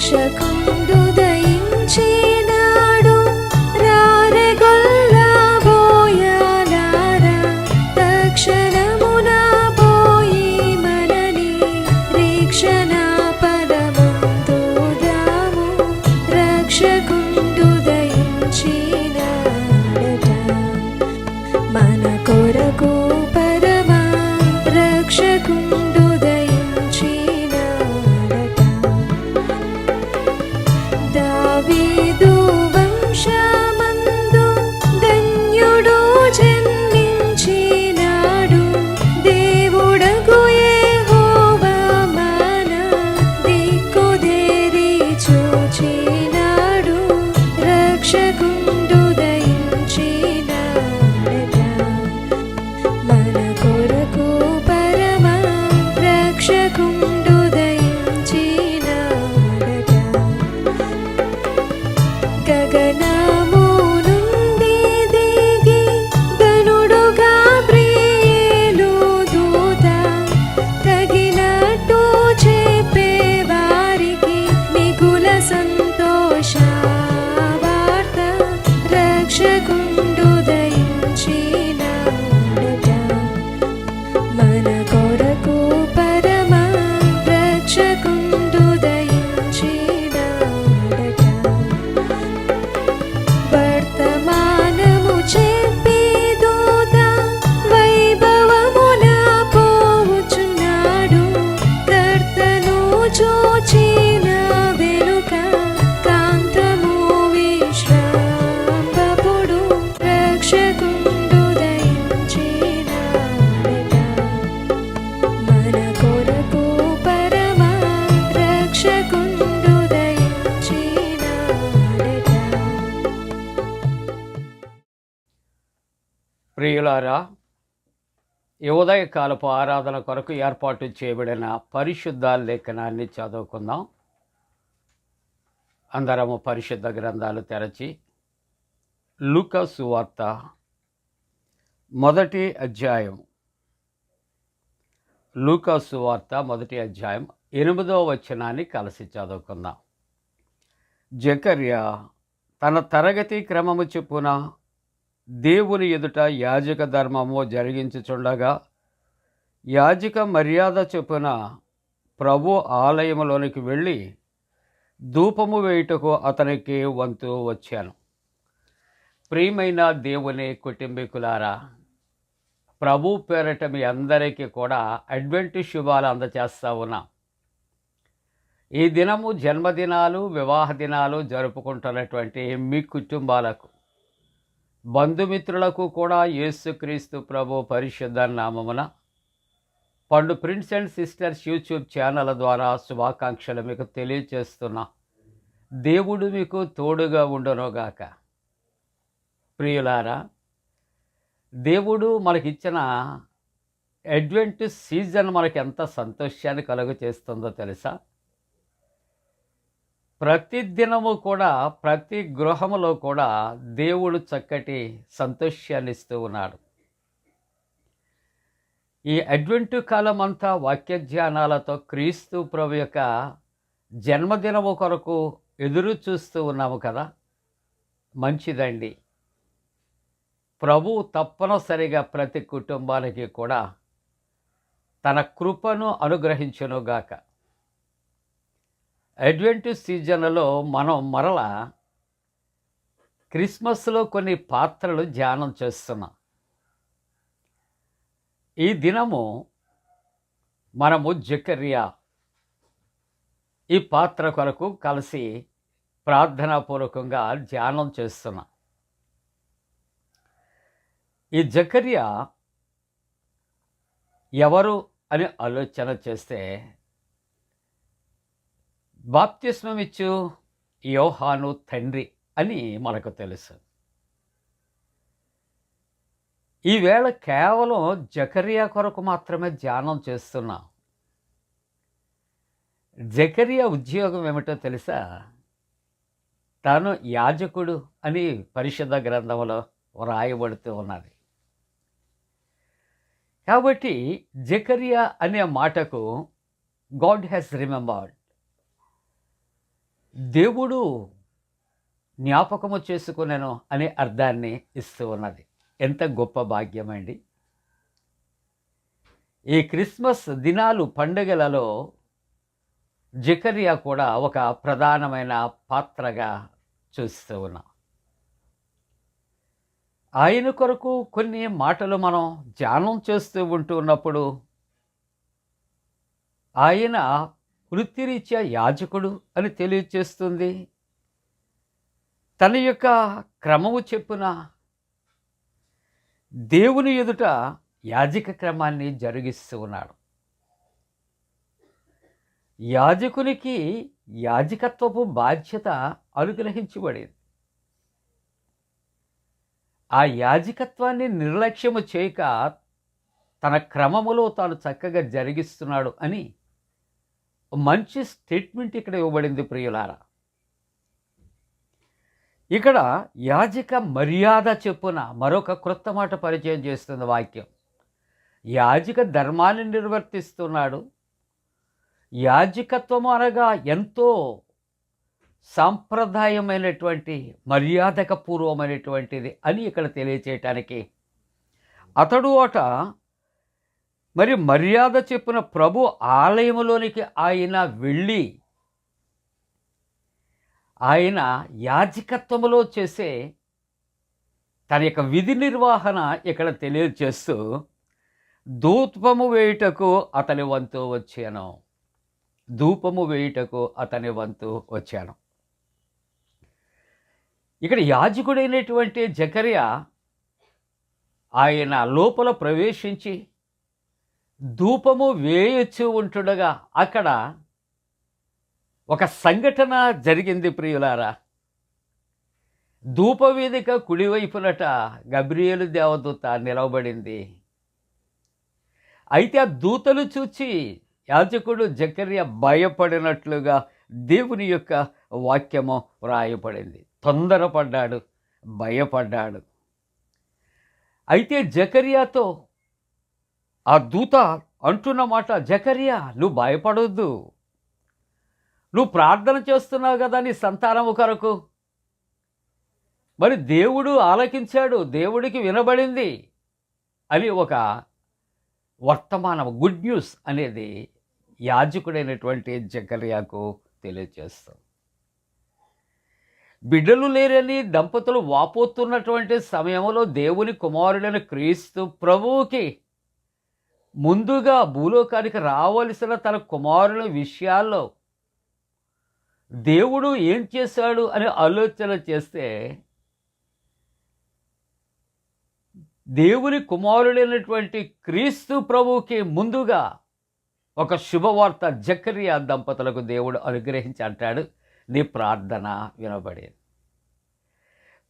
రక్షకుండు దయించే ప్రియులారా ఉదయ కాలపు ఆరాధన కొరకు ఏర్పాటు చేయబడిన పరిశుద్ధ లేఖనాన్ని చదువుకుందాం. అందరము పరిశుద్ధ గ్రంథాలు తెరచి లూకా సువార్త మొదటి అధ్యాయం. లూకా సువార్త మొదటి అధ్యాయం ఎనిమిదో వచనాన్ని కలిసి చదువుకుందాం. జకర్య తన తరగతి క్రమము చెప్పున దేవుని ఎదుట యాజక ధర్మము జరిగించుచుండగా యాజక మర్యాద చొప్పున ప్రభు ఆలయములోనికి వెళ్ళి ధూపము వేయుటకు అతనికి వంతు వచ్చాను. ప్రియమైన దేవుని కుటుంబీకులారా ప్రభు పేరట మీ అందరికీ కూడా అడ్వెంటి శుభాలు అందచేస్తూ ఉన్నా. ఈ దినము జన్మదినాలు వివాహ దినాలు జరుపుకుంటున్నటువంటి మీ కుటుంబాలకు బంధుమిత్రులకు కూడా యేసుక్రీస్తు ప్రభు పరిశుద్ధ నామమున Pandu prince and sisters YouTube channel ద్వారా శుభాకాంక్షలు మీకు తెలియచేస్తున్నా. దేవుడు మీకు తోడుగా ఉండనోగాక. ప్రియులారా దేవుడు మనకిచ్చిన అడ్వెంట్ సీజన్ మనకి ఎంత సంతోషాన్ని కలుగు చేస్తుందో తెలుసా? ప్రతి దినము కూడా ప్రతి గృహములో కూడా దేవుడు చక్కటి సంతోషాన్ని ఇస్తూ ఉన్నాడు. ఈ అడ్వెంట్ కాలం అంతా వాక్య ధ్యానాలతో క్రీస్తు ప్రభు యొక్క జన్మదినము కొరకు ఎదురు చూస్తూ ఉన్నాము కదా. మంచిదండి. ప్రభు తప్పనిసరిగా ప్రతి కుటుంబానికి కూడా తన కృపను అనుగ్రహించునుగాక. అడ్వెంట్ సీజన్లో మనం మరల క్రిస్మస్లో కొన్ని పాత్రలు ధ్యానం చేస్తున్నాం. ఈ దినము మనము జకర్యా ఈ పాత్ర కొరకు కలిసి ప్రార్థనాపూర్వకంగా ధ్యానం చేస్తున్నాం. ఈ జకర్యా ఎవరు అని ఆలోచన చేస్తే బాప్తిస్మమిచ్చు యోహాను తండ్రి అని మనకు తెలుసు. ఈవేళ కేవలం జకరియా కొరకు మాత్రమే ధ్యానం చేస్తున్నాం. జకరియా ఉద్యోగం ఏమిటో తెలుసా? తాను యాజకుడు అని పరిషద గ్రంథంలో వ్రాయబడుతూ ఉన్నది. కాబట్టి జకరియా అనే మాటకు గాడ్ హ్యాస్ రిమెంబర్డ్. దేవుడు జ్ఞాపకము చేసుకునేను అనే అర్థాన్ని ఇస్తూ ఉన్నది. ఎంత గొప్ప భాగ్యమండి ఈ క్రిస్మస్ దినాలు పండుగలలో జకరియా కూడా ఒక ప్రధానమైన పాత్రగా చూస్తూ ఉన్నాం. ఆయన కొరకు కొన్ని మాటలు మనం ధ్యానం చేస్తూ ఉంటూ ఉన్నప్పుడు ఆయన వృత్తిరీత్యా యాజకుడు అని తెలియచేస్తుంది. తన యొక్క క్రమము చెప్పున దేవుని ఎదుట యాజక క్రమాన్ని జరిగిస్తూ ఉన్నాడు. యాజకునికి యాజకత్వపు బాధ్యత అనుగ్రహించబడింది. ఆ యాజకత్వాన్ని నిర్లక్ష్యము చేయక తన క్రమములో తాను చక్కగా జరిగిస్తున్నాడు అని మంచి స్టేట్మెంట్ ఇక్కడ ఇవ్వబడింది ప్రియులారా. ఇక్కడ యాజక మర్యాద చెప్పున మరొక క్రొత్త మాట పరిచయం చేస్తుంది వాక్యం. యాజక ధర్మాన్ని నిర్వర్తిస్తున్నాడు. యాజకత్వం అనగా ఎంతో సాంప్రదాయమైనటువంటి మర్యాదక పూర్వమైనటువంటిది అని ఇక్కడ తెలియచేయటానికి అతడు అట మరి మర్యాద చెప్పిన ప్రభు ఆలయంలోనికి ఆయన వెళ్ళి ఆయన యాజకత్వంలో చేసే తన యొక్క విధి నిర్వహణ ఇక్కడ తెలియజేస్తూ ధూపము వేయుటకు అతని వంతు వచ్చాను. ధూపము వేయుటకు అతని వంతు వచ్చాను. ఇక్కడ యాజకుడైనటువంటి జకర్య ఆయన లోపల ప్రవేశించి ధూపము వేయొచ్చు ఉంటుండగా అక్కడ ఒక సంఘటన జరిగింది ప్రియులారా. ధూపవేదిక కుడివైపునట గబ్రియేలు దేవదూత నిలవబడింది. అయితే ఆ దూతలు చూచి యాజకుడు జకర్య భయపడినట్లుగా దేవుని యొక్క వాక్యము వ్రాయపడింది తొందరపడ్డాడు భయపడ్డాడు. అయితే జకర్యాతో ఆ దూత అంటున్న మాట జకరియా నువ్వు భయపడొద్దు. నువ్వు ప్రార్థన చేస్తున్నావు కదా నీ సంతానము కొరకు. మరి దేవుడు ఆలకించాడు దేవుడికి వినబడింది అని ఒక వర్తమానం గుడ్ న్యూస్ అనేది యాజకుడైనటువంటి జకర్యాకు తెలియజేస్తాం బిడ్డలు లేరని దంపతులు వాపోతున్నటువంటి సమయంలో దేవుని కుమారుడైన క్రీస్తు ప్రభువుకి ముందుగా భూలోకానికి రావలసిన తన కుమారుల విషయాల్లో దేవుడు ఏం చేశాడు అనే ఆలోచన చేస్తే దేవుని కుమారుడైనటువంటి క్రీస్తు ప్రభువుకి ముందుగా ఒక శుభవార్త జకరియా దంపతులకు దేవుడు అనుగ్రహించి అంటాడు. నీ ప్రార్థన వినబడేది.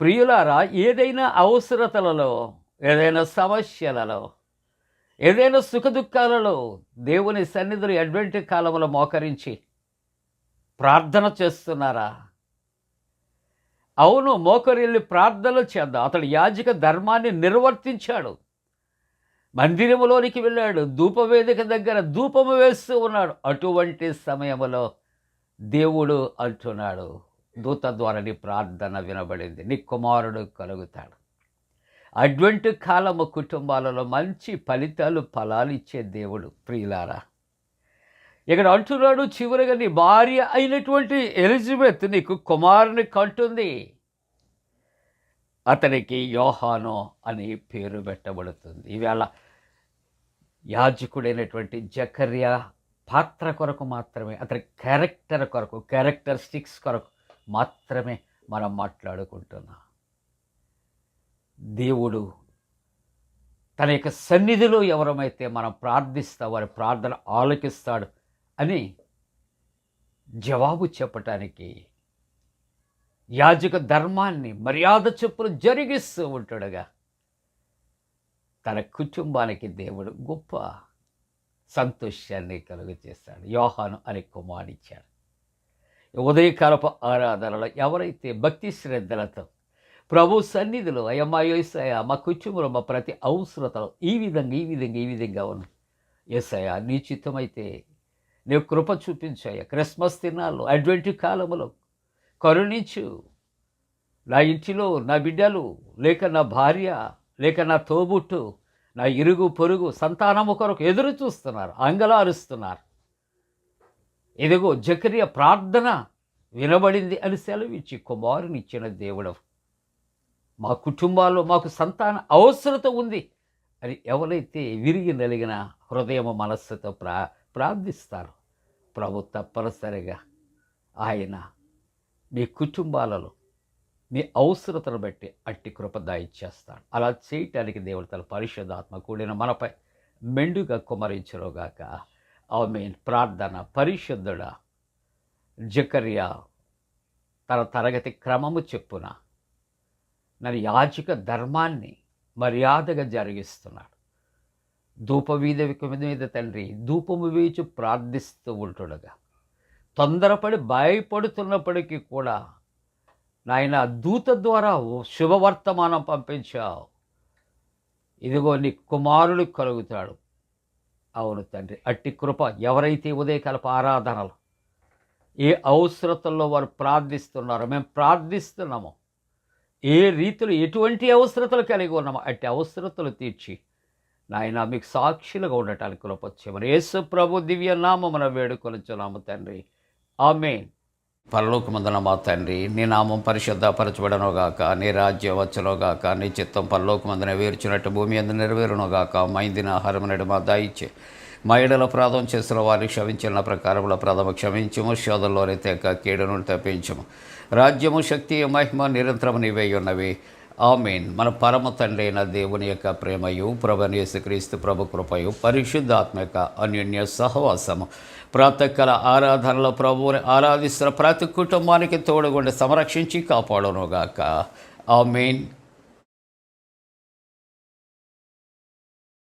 ప్రియులారా ఏదైనా అవసరతలలో ఏదైనా సమస్యలలో ఏదైనా సుఖదుఖాలలో దేవుని సన్నిధులు అడ్వెంటి కాలంలో మోకరించి ప్రార్థన చేస్తున్నారా? అవును మోకరిల్లి ప్రార్థనలు చేద్దాం. అతడు యాజక ధర్మాన్ని నిర్వర్తించాడు. మందిరంలోనికి వెళ్ళాడు. ధూపవేదిక దగ్గర ధూపము వేస్తూ ఉన్నాడు. అటువంటి సమయంలో దేవుడు అంటున్నాడు. దూత ద్వారా నీ ప్రార్థన వినబడింది. నీ కుమారుడు కలుగుతాడు. అడ్వెంట్ కాలము కుటుంబాలలో మంచి ఫలితాలు ఫలాలు ఇచ్చే దేవుడు ప్రియులారా. ఇక్కడ అంటున్నాడు చివరిగా నీ భార్య అయినటువంటి ఎలిజబెత్ నీకు కుమారుని కంటుంది. అతనికి యోహానో అని పేరు పెట్టబడుతుంది. ఈవేళ యాజకుడైనటువంటి జకర్య పాత్ర కొరకు మాత్రమే అతని క్యారెక్టర్ కొరకు క్యారెక్టరిస్టిక్స్ కొరకు మాత్రమే మనం మాట్లాడుకుంటున్నాం. దేవుడు తన యొక్క సన్నిధిలో ఎవరమైతే మనం ప్రార్థిస్తా వారి ప్రార్థన ఆలోకిస్తాడు అని జవాబు చెప్పటానికి యాజక ధర్మాన్ని మర్యాద చొప్పున జరిగిస్తూ ఉంటాడుగా. తన కుటుంబానికి దేవుడు గొప్ప సంతోషాన్ని కలుగు చేస్తాడు యోహాను అనే కుమారుడిచ్చాడు ఉదయకాలపు ఆరాధనలో ఎవరైతే భక్తి శ్రద్ధలతో ప్రభు సన్నిధిలో అయ్యమ్మా యేసయ్య మా కుటుంబంలో మా ప్రతి అవసరతలో ఈ విధంగా ఈ విధంగా ఈ విధంగా ఉన్నాయి యేసయ్య నీ చిత్తమైతే నీవు కృప చూపించాయ క్రిస్మస్ తిన్నాళ్ళు అడ్వెంటి కాలములో కరుణించు. నా ఇంటిలో నా బిడ్డలు లేక నా భార్య లేక నా తోబుట్టు నా ఇరుగు పొరుగు సంతానము కొరకు ఎదురు చూస్తున్నారు అంగలారుస్తున్నారు. ఇదిగో జకరియ ప్రార్థన వినబడింది అని సెలవిచ్చి కుమారునిచ్చిన దేవుడు మా కుటుంబాల్లో మాకు సంతాన అవసరత ఉంది అని ఎవరైతే విరిగి నలిగిన హృదయము మనస్సుతో ప్రా ప్రార్థిస్తారు. ప్రభు తప్పనిసరిగా ఆయన మీ కుటుంబాలలో మీ అవసరతను బట్టి అట్టి కృప దాయిచ్చేస్తాడు. అలా చేయటానికి దేవుడు తన పరిశుద్ధాత్మ కూడిన మనపై మెండుగా కుమరించరుగాక ఆమె ప్రార్థన పరిశుద్ధుడ జకర్యా తన తరగతి క్రమము చెప్పున నన్ను యాజక ధర్మాన్ని మర్యాదగా జరిగిస్తున్నాడు. ధూపవీధ మీద తండ్రి ధూపము వేచి ప్రార్థిస్తూ ఉంటుండగా తొందరపడి భయపడుతున్నప్పటికీ కూడా నాయన దూత ద్వారా శుభవర్తమానం పంపించావు. ఇదిగో నీ కుమారుడు కలుగుతాడు. అవును తండ్రి అట్టి కృప ఎవరైతే ఉదయకాలపు ఆరాధనలు ఏ అవసరతల్లో వారు ప్రార్థిస్తున్నారో మేము ప్రార్థిస్తున్నామో. ఏ రీతిలో ఎటువంటి అవసరతలు కలిగి ఉన్నామో అట్టి అవసరతలు తీర్చి నాయన మీకు సాక్షులుగా ఉండటానికి కృపచ్చేమని. యేసు ప్రభు దివ్య నామమున వేడుకొలుచున్నాము తండ్రి. ఆమె పరలోకమందున మా తండ్రి నీ నామం పరిశుద్ధపరచబడనుగాక నీ రాజ్యం వచ్చునుగాక నీ చిత్తం పరలోకమందున వేర్చినట్టు భూమి అందు నెరవేరునుగాక మైందిన ఆహారం మా దాయిచ్చే మా ఇడల ప్రాధం చేసిన వారిని క్షమించిన ప్రకారముల ప్రథమ క్షమించము. శోధంలోని తెక కీడును తప్పించము. రాజ్యము శక్తి మహిమ నిరంతరము నీవై ఉన్నవి. ఆమెన్. మన పరమ తండ్రి అయిన దేవుని యొక్క ప్రేమయు ప్రభు యేసుక్రీస్తు ప్రభు కృపయు పరిశుద్ధాత్మక అన్యోన్య సహవాసము. ప్రాతకాల ఆరాధనలో ప్రభువుని ఆరాధిస్తున్న ప్రతి కుటుంబానికి తోడుగుండి సంరక్షించి కాపాడునుగాక. ఆమెన్.